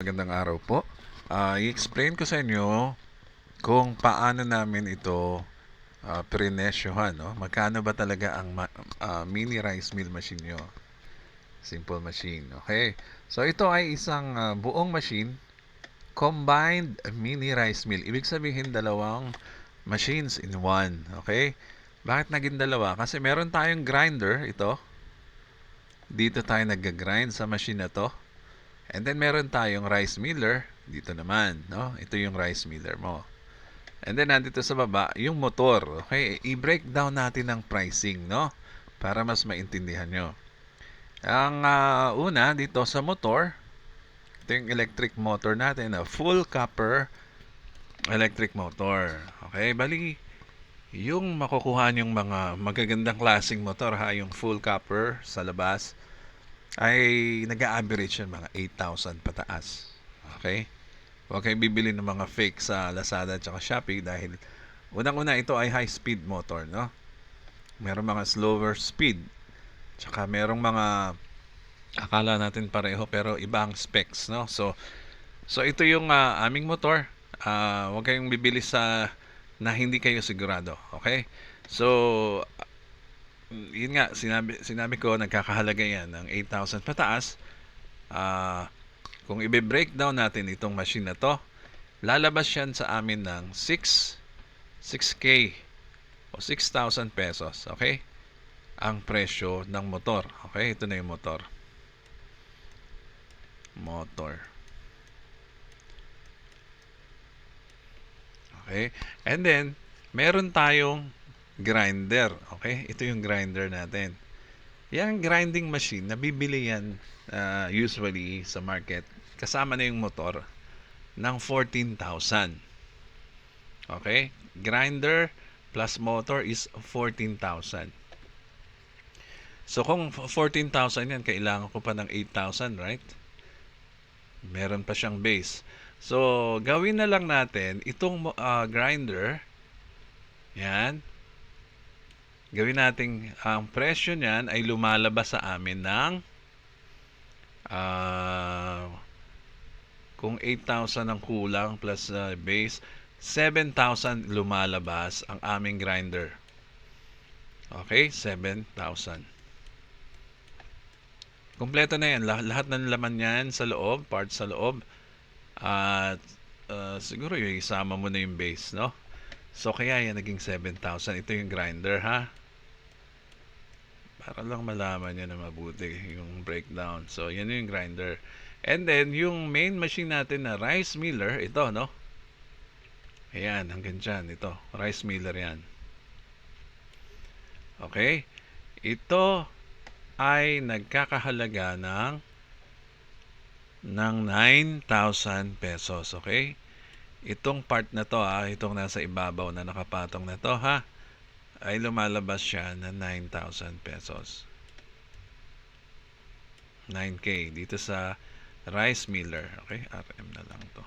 Magandang araw po. Ah, i-explain ko sa inyo kung paano namin ito ah, prenesyohan, no? Magkano ba talaga ang ah, mini rice mill machine nyo? Simple machine, okay? So ito ay isang ah, buong machine, combined mini rice mill. Ibig sabihin dalawang machines in one, okay? Bakit naging dalawa? Kasi meron tayong grinder, ito. Dito tayo nag-grind sa machine na to. And then meron tayong rice miller dito naman, no? Ito yung rice miller mo. And then nandito sa baba yung motor. Okay, i-break down natin ang pricing, no? Para mas maintindihan nyo. Ang ah, una dito sa motor, ito yung electric motor natin, na full copper electric motor. Okay, bali yung makukuha yung mga magagandang klaseng motor ha, yung full copper sa labas ay nag-average yan mga 8,000 pataas. Okay? Huwag kayong bibili ng mga fake sa Lazada at Shopee dahil unang-una ito ay high-speed motor, no? Merong mga slower speed. Tsaka merong mga akala natin pareho pero iba ang specs, no? So, so ito yung ah, aming motor. Ah, huwag kayong bibili sa na hindi kayo sigurado, okay? So, yun nga, sinabi, sinabi ko, nagkakahalaga yan ng 8,000 pataas. Ah, kung i-breakdown natin itong machine na to, lalabas yan sa amin ng 6, 6K o 6,000 pesos. Okay? Ang presyo ng motor. Okay? Ito na yung motor. Motor. Okay? And then, meron tayong grinder. Okay? Ito yung grinder natin. Yung grinding machine, nabibili yan uh, usually sa market. Kasama na yung motor ng 14,000. Okay? Grinder plus motor is 14,000. So kung 14,000 yan, kailangan ko pa ng 8,000, right? Meron pa siyang base. So, gawin na lang natin itong uh, grinder. Yan. Gawin natin ang presyo niyan ay lumalabas sa amin ng ah, kung 8,000 ang kulang plus uh, base, 7,000 lumalabas ang aming grinder. Okay, 7,000. Kompleto na yan. Lahat, lahat ng laman yan sa loob, parts sa loob. At uh, siguro yung isama mo na yung base, no? So, kaya yan naging 7,000. Ito yung grinder, ha? Para lang malaman nyo na mabuti yung breakdown. So, yan yung grinder. And then, yung main machine natin na rice miller, ito, no? Ayan, hanggang dyan. Ito, rice miller yan. Okay? Ito ay nagkakahalaga ng ng 9,000 pesos. Okay? Itong part na to, ha, itong nasa ibabaw na nakapatong na to, ha, ay lumalabas siya na 9,000 pesos. 9K dito sa rice miller. Okay, RM na lang to.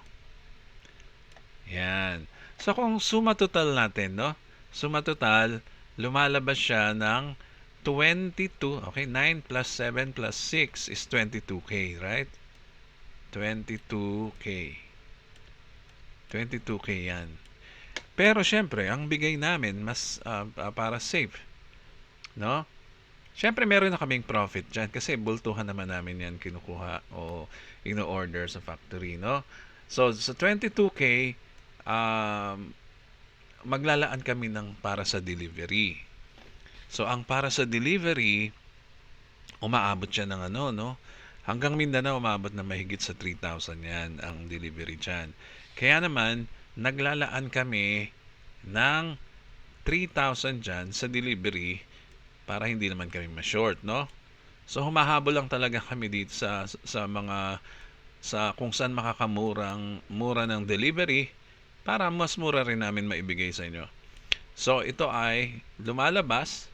Yan. So kung suma total natin, no? Suma total, lumalabas siya ng 22. Okay, 9 plus 7 plus 6 is 22K, right? 22K. 22K yan. Pero syempre, ang bigay namin mas uh, para safe. No? Syempre, meron na kaming profit dyan kasi bultuhan naman namin yan kinukuha o ino-order sa factory, no? So, sa 22K, um, maglalaan kami ng para sa delivery. So, ang para sa delivery, umaabot siya ng ano, no? Hanggang Mindanao, umabot na mahigit sa 3,000 yan ang delivery dyan. Kaya naman, naglalaan kami ng 3,000 dyan sa delivery para hindi naman kami ma-short, no? So humahabol lang talaga kami dito sa sa mga sa kung saan makakamurang mura ng delivery para mas mura rin namin maibigay sa inyo. So ito ay lumalabas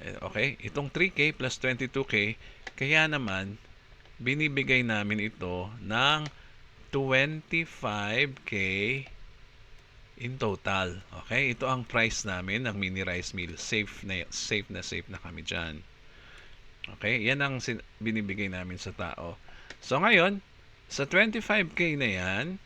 eh, okay, itong 3K plus 22K kaya naman binibigay namin ito ng 25K in total. Okay? Ito ang price namin ng mini rice meal. Safe na safe na safe na kami diyan. Okay? Yan ang binibigay namin sa tao. So ngayon, Sa 25k na yan,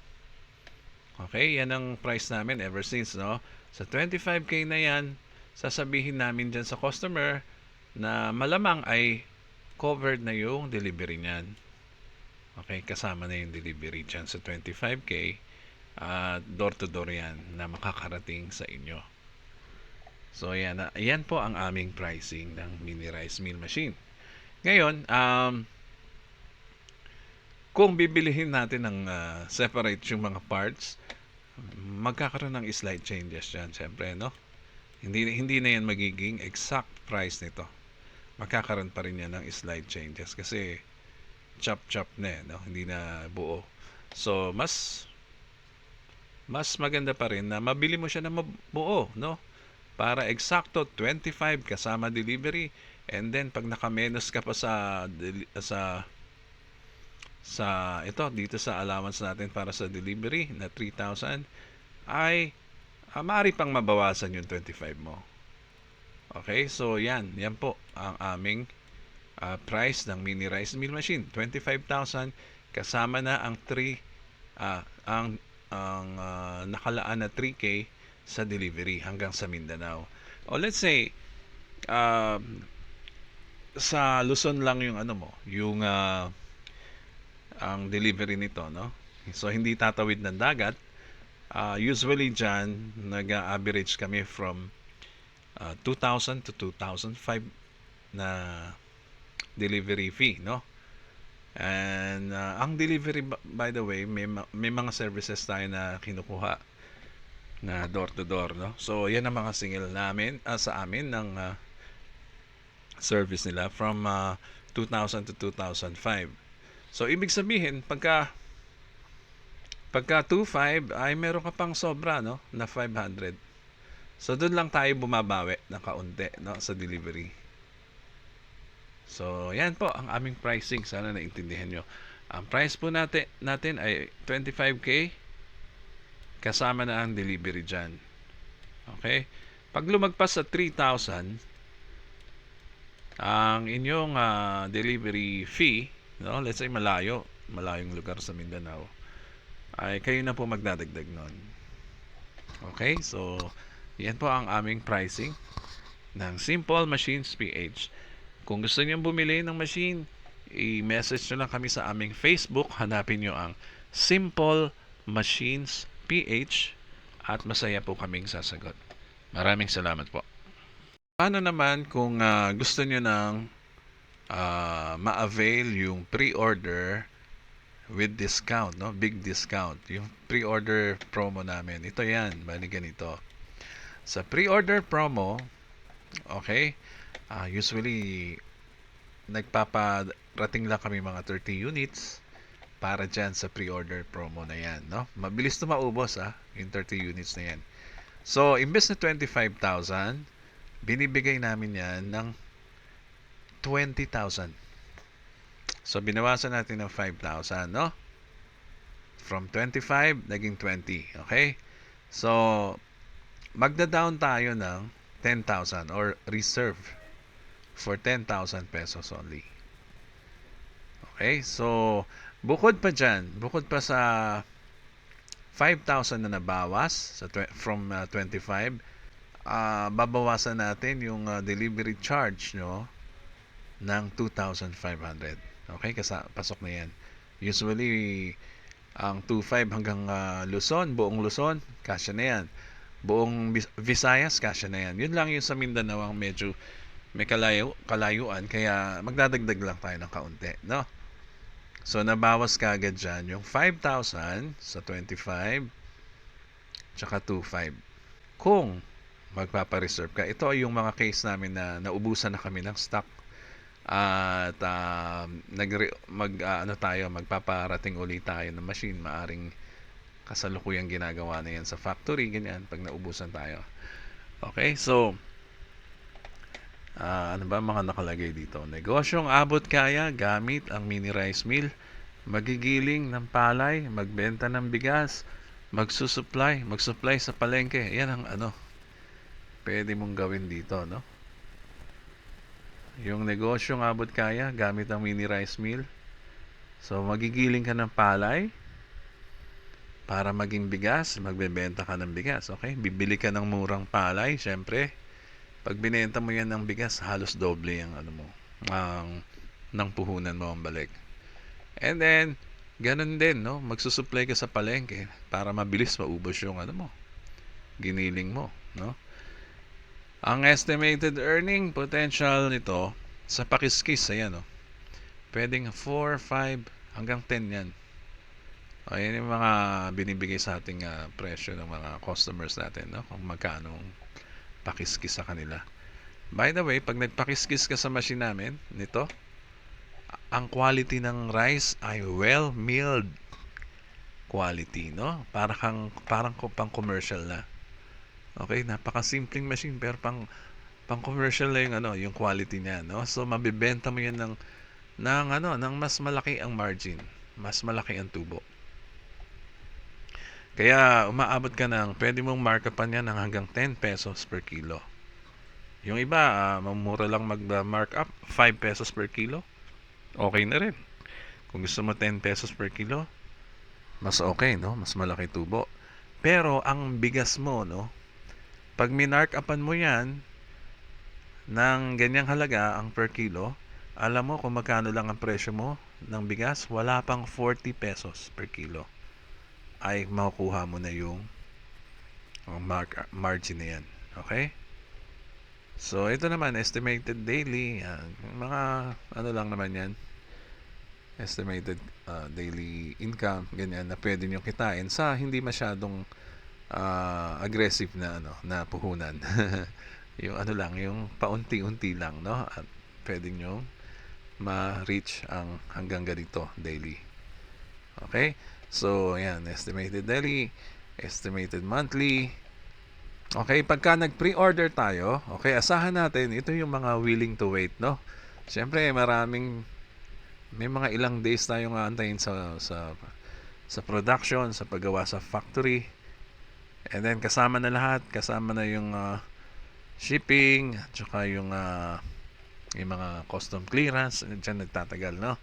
okay, yan ang price namin ever since, no? Sa 25k na yan, sasabihin namin dyan sa customer na malamang ay covered na yung delivery niyan. Okay, kasama na yung delivery dyan sa 25k. at door to door yan na makakarating sa inyo. So, yan, na- yan po ang aming pricing ng mini rice meal machine. Ngayon, um, kung bibilihin natin ng ah, separate yung mga parts, magkakaroon ng slight changes yan, syempre, no? Hindi, hindi na yan magiging exact price nito. Magkakaroon pa rin yan ng slight changes kasi chop-chop na eh, no? Hindi na buo. So, mas mas maganda pa rin na mabili mo siya na mabuo, no? Para eksakto 25 kasama delivery and then pag nakamenos ka pa sa sa sa ito dito sa allowance natin para sa delivery na 3,000 ay ah, pang mabawasan yung 25 mo. Okay? So yan, yan po ang aming ah, price ng mini rice meal machine, 25,000 kasama na ang 3 ah, ang ang ah, nakalaan na 3K sa delivery hanggang sa Mindanao. O let's say um, sa Luzon lang yung ano mo, yung ah, ang delivery nito, no? So hindi tatawid ng dagat. Ah, usually dyan, nag-average kami from ah, 2,000 to 2,005 na delivery fee, no? And ah, ang delivery by the way, may ma- may mga services tayo na kinukuha na door to door, no? So yan ang mga singil namin ah, sa amin ng ah, service nila from ah, 2000 to 2005. So ibig sabihin pagka pagka 25 ay meron ka pang sobra, no? Na 500. So doon lang tayo bumabawi ng kaunti, no? Sa delivery. So, yan po ang aming pricing. Sana naintindihan nyo. Ang price po natin, natin ay 25k kasama na ang delivery dyan. Okay? Pag lumagpas sa 3,000, ang inyong ah, delivery fee, no, let's say malayo, malayong lugar sa Mindanao, ay kayo na po magdadagdag nun. Okay? So, yan po ang aming pricing ng Simple Machines PH. Kung gusto niyo bumili ng machine, i-message nyo lang kami sa aming Facebook. Hanapin nyo ang Simple Machines PH at masaya po kaming sasagot. Maraming salamat po. Paano naman kung ah, gusto nyo ng ah, ma-avail yung pre-order with discount, no? Big discount. Yung pre-order promo namin. Ito yan, bali ganito. Sa pre-order promo, okay, Ah, usually, nagpaparating lang kami mga 30 units para dyan sa pre-order promo na yan. No? Mabilis na maubos ah, yung 30 units na yan. So, imbes na 25,000, binibigay namin yan ng 20,000. So, binawasan natin ng 5,000, no? From 25, naging 20. Okay? So, magda-down tayo ng 10,000 or reserve for 10,000 pesos only. Okay, so bukod pa dyan, bukod pa sa 5,000 na nabawas sa from uh, 25, ah, babawasan natin yung uh, delivery charge nyo ng 2,500. Okay, kasi pasok na yan. Usually, ang 2,500 hanggang ah, Luzon, buong Luzon, kasya na yan. Buong Vis- Visayas, kasya na yan. Yun lang yung sa Mindanao ang medyo may kalayo, kalayuan, kaya magdadagdag lang tayo ng kaunti, no? So, nabawas ka agad dyan yung 5,000 sa 25, tsaka 2,500. Kung magpapareserve ka, ito ay yung mga case namin na naubusan na kami ng stock at ah, nagre- mag ah, ano tayo magpaparating ulit tayo ng machine maaring kasalukuyang ginagawa na yan sa factory ganyan pag naubusan tayo okay so Ah, ano ba mga nakalagay dito? Negosyong abot kaya gamit ang mini rice mill, magigiling ng palay, magbenta ng bigas, magsusupply, magsupply sa palengke. Yan ang ano, pwede mong gawin dito, no? Yung negosyong abot kaya gamit ang mini rice mill, So, magigiling ka ng palay para maging bigas, magbebenta ka ng bigas, okay? Bibili ka ng murang palay, syempre. Pag binenta mo yan ng bigas, halos doble ang ano mo, ang ng puhunan mo ang balik. And then, ganun din, no? Magsusupply ka sa palengke para mabilis maubos yung ano mo, giniling mo, no? Ang estimated earning potential nito sa pakiskis, ayan, no? Pwedeng 4, 5, hanggang 10 yan. Ayan yung mga binibigay sa ating ah, presyo ng mga customers natin, no? Kung magkano ang pakiskis sa kanila. By the way, pag nagpakiskis ka sa machine namin, nito, ang quality ng rice ay well milled quality, no? Para kang parang pang commercial na. Okay, napaka-simpleng machine pero pang pang commercial na yung ano, yung quality niya, no? So mabebenta mo 'yan ng ng ano, ng mas malaki ang margin, mas malaki ang tubo. Kaya umaabot ka ng, pwede mong markupan yan ng hanggang 10 pesos per kilo. Yung iba, ah, mamura lang mag-markup, 5 pesos per kilo. Okay na rin. Kung gusto mo 10 pesos per kilo, mas okay, no? Mas malaki tubo. Pero ang bigas mo, no? Pag minarkupan mo yan ng ganyang halaga ang per kilo, alam mo kung magkano lang ang presyo mo ng bigas, wala pang 40 pesos per kilo ay makukuha mo na yung ang mark, margin na yan. Okay? So, ito naman, estimated daily. Yan. Mga, ano lang naman yan. Estimated uh, daily income, ganyan, na pwede nyo kitain sa hindi masyadong uh, aggressive na, ano, na puhunan. yung ano lang, yung paunti-unti lang, no? At pwede nyo ma-reach ang hanggang ganito daily. Okay? So, ayan, estimated daily, estimated monthly. Okay, pagka nag-pre-order tayo, okay, asahan natin, ito yung mga willing to wait, no? Siyempre, maraming, may mga ilang days tayong aantayin sa, sa, sa production, sa paggawa sa factory. And then, kasama na lahat, kasama na yung ah, shipping, at saka yung, ah, yung mga custom clearance, dyan nagtatagal, no?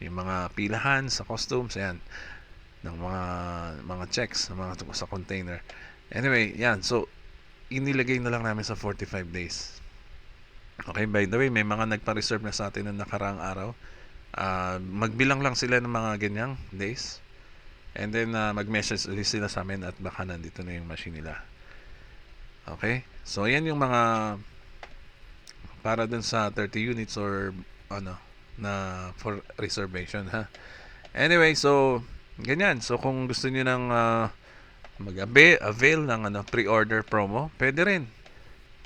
Yung mga pilahan sa customs, ayan ng mga mga checks sa mga sa container. Anyway, yan. So, inilagay na lang namin sa 45 days. Okay, by the way, may mga nagpa-reserve na sa atin ng nakaraang araw. Ah, magbilang lang sila ng mga ganyang days. And then, ah, mag-message ulit sila sa amin at baka nandito na yung machine nila. Okay? So, yan yung mga para dun sa 30 units or ano na for reservation ha. Anyway, so Ganyan. So kung gusto niyo ng ah, mag-avail avail ng ano pre-order promo, pwede rin.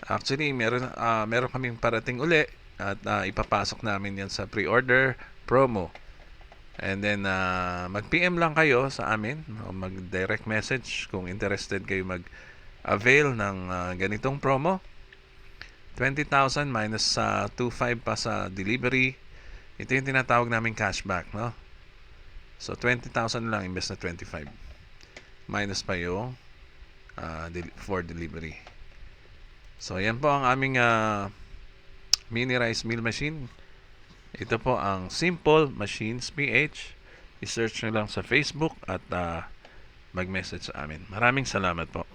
Actually, meron ah, meron kaming parating uli at ah, ipapasok namin 'yan sa pre-order promo. And then ah, mag-PM lang kayo sa amin o mag-direct message kung interested kayo mag-avail ng ah, ganitong promo. 20,000 minus sa 2.5 pa sa delivery. Ito yung tinatawag namin cashback, no? So, 20,000 lang imbes na 25. Minus pa yung ah, del- for delivery. So, yan po ang aming ah, mini rice mill machine. Ito po ang Simple Machines PH. I-search nyo lang sa Facebook at ah, mag-message sa amin. Maraming salamat po.